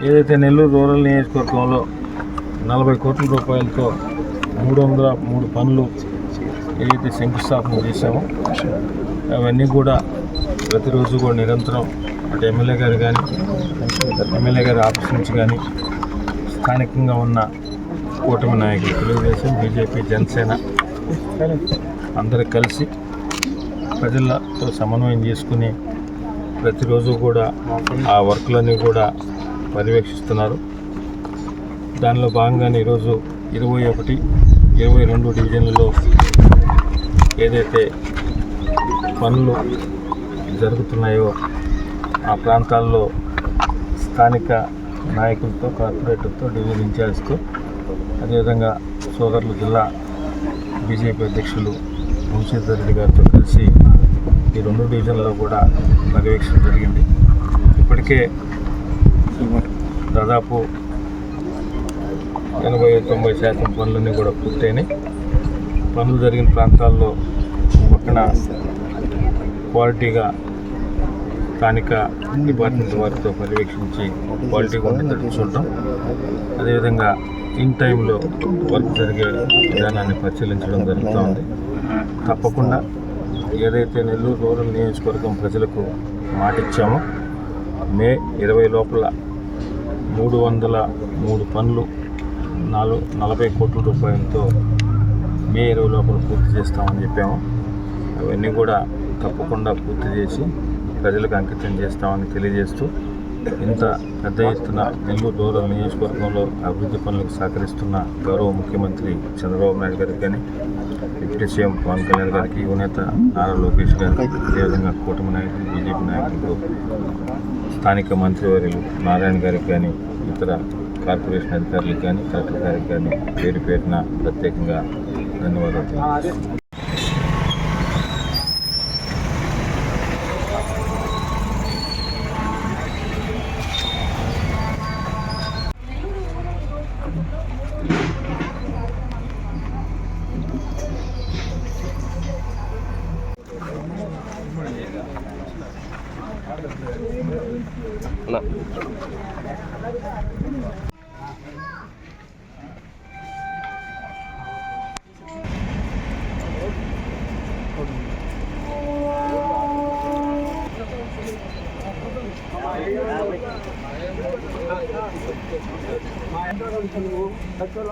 ఏదైతే నెల్లూరు రూరల్ నియోజకవర్గంలో నలభై కోట్ల రూపాయలతో మూడు వందల మూడు పనులు ఏదైతే శంకుస్థాపన చేశామో అవన్నీ కూడా ప్రతిరోజు కూడా నిరంతరం అటు ఎమ్మెల్యే గారు కానీ ఎమ్మెల్యే గారి ఆఫీస్ నుంచి కానీ స్థానికంగా ఉన్న కూటమి నాయకులు తెలుగుదేశం బీజేపీ జనసేన అందరూ కలిసి ప్రజలతో సమన్వయం చేసుకుని ప్రతిరోజు కూడా ఆ వర్క్లన్నీ కూడా పర్యవేక్షిస్తున్నారు. దానిలో భాగంగానే ఈరోజు ఇరవై ఒకటి ఇరవై రెండు డివిజన్లలో ఏదైతే పనులు జరుగుతున్నాయో ఆ ప్రాంతాల్లో స్థానిక నాయకులతో కార్పొరేటర్తో డివిజన్ ఇన్ఛార్జ్తో అదేవిధంగా సోదరులు జిల్లా బీజేపీ అధ్యక్షులు వంశీధర్ రెడ్డి గారితో కలిసి ఈ రెండు డివిజన్లో కూడా పర్యవేక్షణ జరిగింది. ఇప్పటికే దాదాపు ఎనభై తొంభై శాతం పనులన్నీ కూడా పూర్తయినాయి. పనులు జరిగిన ప్రాంతాల్లో పక్కన క్వాలిటీగా స్థానిక డిపార్ట్మెంట్ వారితో పర్యవేక్షించి క్వాలిటీగా ఉండేటట్టు చూడటం అదేవిధంగా ఇన్ టైంలో వర్క్ జరిగే విధానాన్ని పరిశీలించడం జరుగుతూ ఉంది. తప్పకుండా ఏదైతే నెల్లూరు రూరల్ నియోజకవర్గం ప్రజలకు మాట ఇచ్చామో మే ఇరవై లోపల మూడు వందల మూడు పనులు నాలుగు నలభై కోట్ల రూపాయలతో మే ఇరవై లోపల పూర్తి చేస్తామని చెప్పాము. అవన్నీ కూడా తప్పకుండా పూర్తి చేసి ప్రజలకు అంకితం చేస్తామని తెలియజేస్తూ ఇంత పెద్ద ఎత్తున నెల్లూరు రూరల్ నియోజకవర్గంలో అభివృద్ధి పనులకు సహకరిస్తున్న గౌరవ ముఖ్యమంత్రి చంద్రబాబు నాయుడు గారికి కానీ డిప్యూటీ సీఎం పవన్ కళ్యాణ్ గారికి యువనేత నారా లోకేష్ గారికి అదేవిధంగా కూటమి నాయకులు బీజేపీ నాయకులు స్థానిక మంత్రివర్యులు నారాయణ గారికి కానీ ఇతర కార్పొరేషన్ అధికారులకు కానీ కలెక్టర్ గారికి కానీ పేరు పేరున ప్రత్యేకంగా ధన్యవాదాలు. 那。మా ఎంతో పెట్రోల్